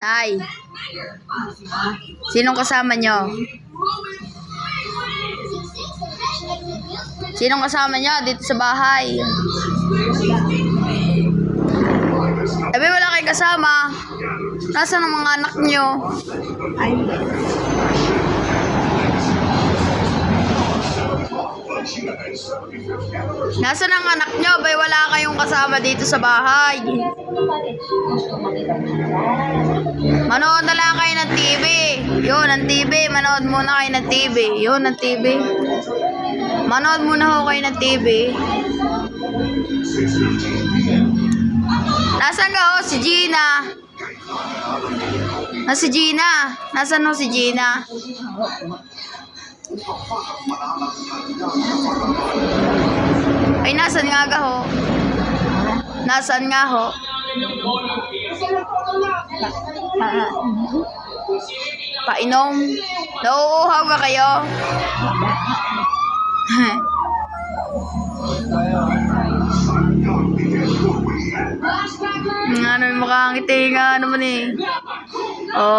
Tay. Sinong kasama nyo? Sinong kasama nyo dito sa bahay? Sabi wala kayong kasama. Nasaan ang mga anak nyo? Ay, Nasaan ang anak nyo? Bay wala kayong kasama dito sa bahay. Manood na lang kayo ng TV. Yun, ang TV. Manood muna kayo ng TV. Yun, ang TV. Manood muna ho kayo ng TV. Nasaan ka ho? Si Gina. Na si Gina. Nasaan ho si Gina? Ay, nasaan nga ga ho? Nasaan nga ho? para, Painom. Nauuhaw ba kayo? Nga ano, mukhang ngiti nga naman eh. Oh.